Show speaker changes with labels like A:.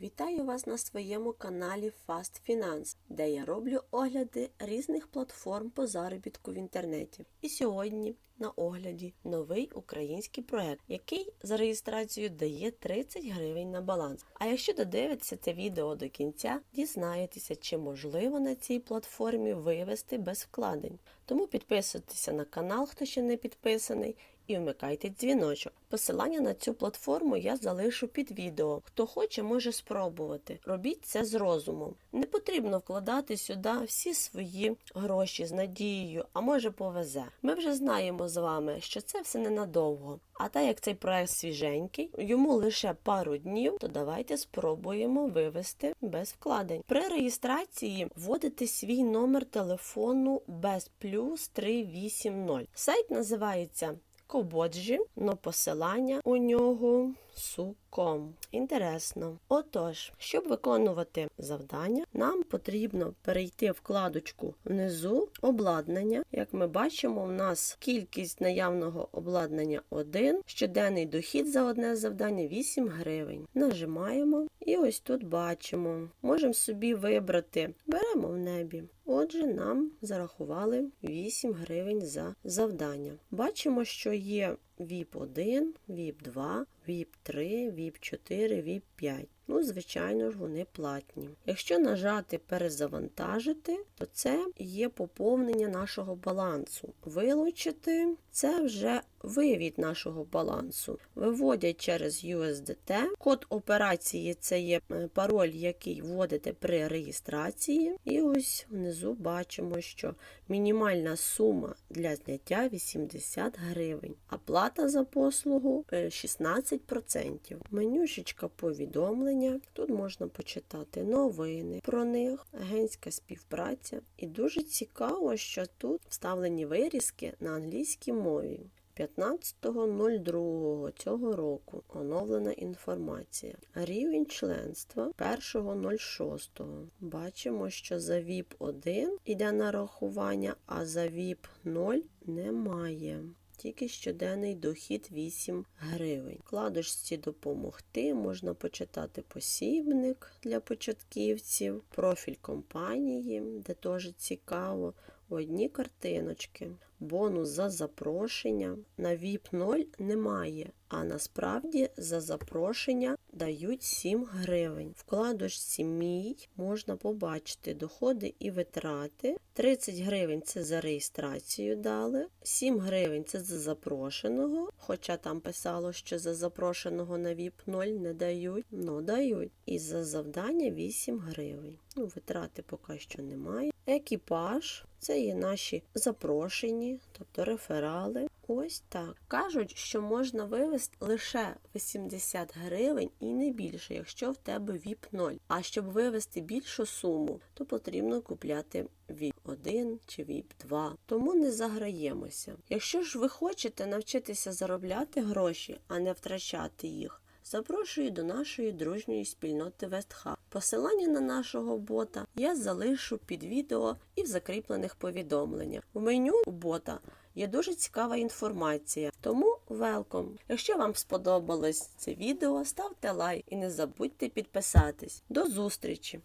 A: Вітаю вас на своєму каналі Fast Finance, де я роблю огляди різних платформ по заробітку в інтернеті. І сьогодні на огляді новий український проект, який за реєстрацією дає 30 гривень на баланс. А якщо додивитися це відео до кінця, дізнаєтеся, чи можливо на цій платформі вивести без вкладень. Тому підписуйтеся на канал, хто ще не підписаний, і вмикайте дзвіночок. Посилання на цю платформу я залишу під відео. Хто хоче, може спробувати. Робіть це з розумом. Не потрібно вкладати сюди всі свої гроші з надією, а може повезе. Ми вже знаємо з вами, що це все ненадовго. А так як цей проект свіженький, йому лише пару днів, то давайте спробуємо вивести без вкладень. При реєстрації вводите свій номер телефону без плюс 380. Сайт називається Кободжі, но посилання у нього суком. Інтересно. Отож, щоб виконувати завдання, нам потрібно перейти вкладочку внизу обладнання. Як ми бачимо, у нас кількість наявного обладнання 1, щоденний дохід за одне завдання 8 гривень. Нажимаємо і ось тут бачимо. Можемо собі вибрати, беремо в небі. Отже, нам зарахували 8 гривень за завдання. Бачимо, що є VIP 1, VIP 2, VIP 3, VIP 4, VIP 5. Ну, звичайно ж, вони платні. Якщо нажати перезавантажити, то це є поповнення нашого балансу. Вилучити це вже вивід нашого балансу. Виводять через USDT. Код операції це є е, пароль, який вводите при реєстрації. І ось внизу бачимо, що мінімальна сума для зняття 80 гривень, а плата за послугу е, 16 10%. Менюшечка повідомлення. Тут можна почитати новини про них, агентська співпраця. І дуже цікаво, що тут вставлені вирізки на англійській мові. 15.02 цього року оновлена інформація. Рівень членства 1.06. Бачимо, що за VIP 1 йде на рахування, а за VIP 0 немає. Тільки щоденний дохід 8 гривень. Вкладочці допомогти можна почитати посібник для початківців, профіль компанії, де теж цікаво. Одні картиночки. Бонус за запрошення. На VIP 0 немає. А насправді за запрошення дають 7 гривень. Вкладочці Мій можна побачити доходи і витрати. 30 гривень це за реєстрацію дали, 7 гривень це за запрошеного, хоча там писало, що за запрошеного на VIP 0 не дають, ну дають. І за завдання 8 гривень. Ну, витрати поки що немає. Екіпаж це є наші запрошені, тобто реферали. Ось так. Кажуть, що можна вивести лише 80 гривень і не більше, якщо в тебе VIP 0. А щоб вивести більшу суму, то потрібно купляти VIP 1 чи VIP 2. Тому не заграємося. Якщо ж ви хочете навчитися заробляти гроші, а не втрачати їх. Запрошую до нашої дружньої спільноти Вестхаб. Посилання на нашого бота я залишу під відео і в закріплених повідомленнях. У меню у бота є дуже цікава інформація, тому велком. Якщо вам сподобалось це відео, ставте лайк і не забудьте підписатись. До зустрічі!